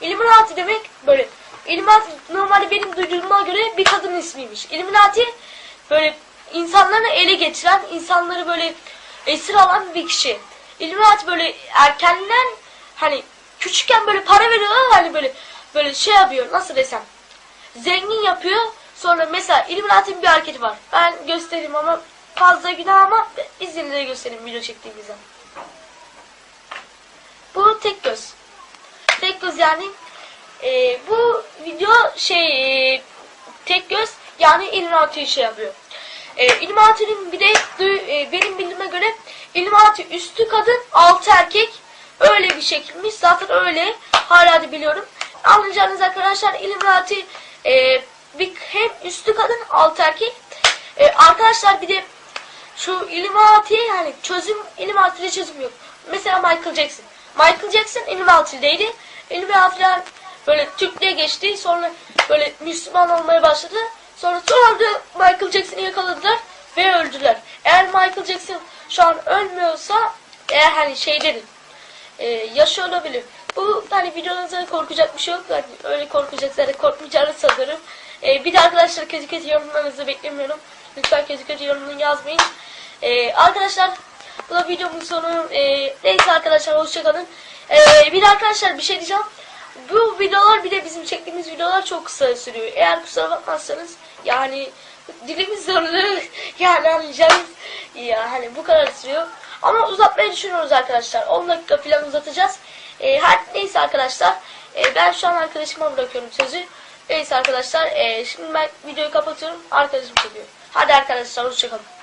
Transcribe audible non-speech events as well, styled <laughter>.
Illuminati demek böyle. Illuminati normalde benim duyduğuma göre bir kadın ismiymiş. Illuminati böyle insanları ele geçiren, insanları böyle esir alan bir kişi. Illuminati böyle erkenden hani küçükken böyle para veriyorlar hani böyle böyle şey yapıyor nasıl desem zengin yapıyor sonra mesela Illuminati'nin bir hareketi var ben göstereyim ama fazla günah ama izninizle de göstereyim video çektiğimizde bu tek göz göz yani? E, bu video şey e, tek göz yani Illuminati şey yapıyor. E, Illuminati'nin bir de e, benim bildiğime göre Illuminati üstü kadın altı erkek. Öyle bir şekilmiş. Zaten öyle. Hala da biliyorum. Anlayacağınız arkadaşlar Illuminati e, bir hem üstü kadın altı erkek. E, arkadaşlar bir de şu Illuminati'ye yani çözüm Illuminati'de çözüm yok. Mesela Michael Jackson. Michael Jackson Illuminati'deydi Illuminati'ler böyle Türklüğe geçti sonra böyle Müslüman olmaya başladı sonra da Michael Jackson'ı yakaladılar ve öldüler eğer Michael Jackson şu an ölmüyorsa eğer hani şey dedim e, yaşıyor olabilir. Bu hani videonuzda korkacak bir şey yok. Hani öyle korkacaklar da korkmayacağını sanırım. E, bir de arkadaşlar kötü kötü yorumlarınızı beklemiyorum. Lütfen kötü kötü yorumunu yazmayın. E, arkadaşlar bu da videomun sonu. E, neyse arkadaşlar hoşçakalın. E, bir de arkadaşlar bir şey diyeceğim. Bu videolar bir de bizim çektiğimiz videolar çok kısa sürüyor. Eğer kusura bakmazsanız yani dilimiz zorluyor. <laughs> Yani anlayacağınız ya hani bu kadar sürüyor. Ama uzatmayı düşünüyoruz arkadaşlar. 10 dakika falan uzatacağız. E, her, neyse arkadaşlar. e, ben şu an arkadaşıma bırakıyorum sözü. Neyse arkadaşlar. e, şimdi ben videoyu kapatıyorum. Arkadaşım çekiyor. Hadi arkadaşlar hoşçakalın.